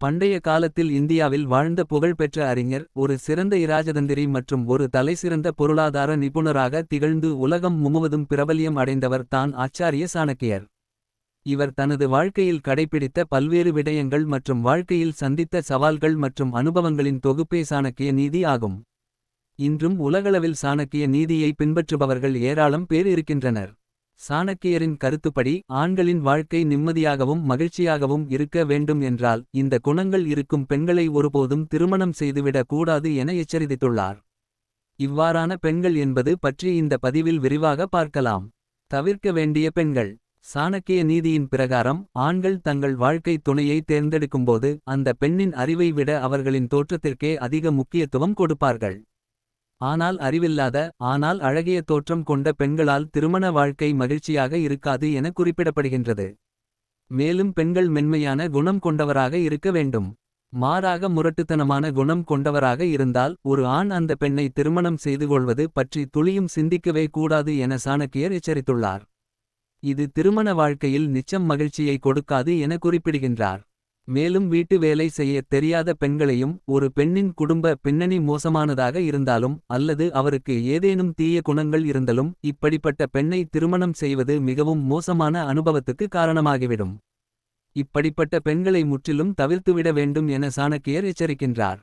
பண்டைய காலத்தில் இந்தியாவில் வாழ்ந்த புகழ்பெற்ற அறிஞர் ஒரு சிறந்த இராஜதந்திரி மற்றும் ஒரு தலைசிறந்த பொருளாதார நிபுணராக திகழ்ந்து உலகம் முழுவதும் பிரபல்யம் அடைந்தவர் தான் ஆச்சாரிய சாணக்கியர். இவர் தனது வாழ்க்கையில் கடைப்பிடித்த பல்வேறு விடயங்கள் மற்றும் வாழ்க்கையில் சந்தித்த சவால்கள் மற்றும் அனுபவங்களின் தொகுப்பே சாணக்கிய நீதி ஆகும். இன்றும் உலகளவில் சாணக்கிய நீதியை பின்பற்றுபவர்கள் ஏராளம் பேர் இருக்கின்றனர். சாணக்கியரின் கருத்துப்படி ஆண்களின் வாழ்க்கை நிம்மதியாகவும் மகிழ்ச்சியாகவும் இருக்க வேண்டும் என்றால் இந்த குணங்கள் இருக்கும் பெண்களை ஒருபோதும் திருமணம் செய்துவிடக் கூடாது என எச்சரித்துள்ளார். இவ்வாறான பெண்கள் என்பது பற்றி இந்த பதிவில் விரிவாக பார்க்கலாம். தவிர்க்க வேண்டிய பெண்கள். சாணக்கிய நீதியின் பிரகாரம் ஆண்கள் தங்கள் வாழ்க்கை துணையை தேர்ந்தெடுக்கும்போது அந்த பெண்ணின் அறிவை விட அவர்களின் தோற்றத்திற்கே அதிக முக்கியத்துவம் கொடுப்பார்கள். ஆனால் அறிவில்லாத ஆனால் அழகிய தோற்றம் கொண்ட பெண்களால் திருமண வாழ்க்கை மகிழ்ச்சியாக இருக்காது என குறிப்பிடப்படுகின்றது. மேலும் பெண்கள் மென்மையான குணம் கொண்டவராக இருக்க வேண்டும். மாறாக முரட்டுத்தனமான குணம் கொண்டவராக இருந்தால் ஒரு ஆண் அந்த பெண்ணை திருமணம் செய்து கொள்வது பற்றி துளியும் சிந்திக்கவே கூடாது என சாணக்கியர் எச்சரித்துள்ளார். இது திருமண வாழ்க்கையில் நிச்சம் மகிழ்ச்சியை கொடுக்காது என குறிப்பிடுகின்றார். மேலும் வீட்டு வேலை செய்யத் தெரியாத பெண்களையும் ஒரு பெண்ணின் குடும்ப பின்னணி மோசமானதாக இருந்தாலும் அல்லது அவருக்கு ஏதேனும் தீய குணங்கள் இருந்தாலும் இப்படிப்பட்ட பெண்ணை திருமணம் செய்வது மிகவும் மோசமான அனுபவத்துக்கு காரணமாகிவிடும். இப்படிப்பட்ட பெண்களை முற்றிலும் தவிர்த்துவிட வேண்டும் என சாணக்கியர் எச்சரிக்கின்றார்.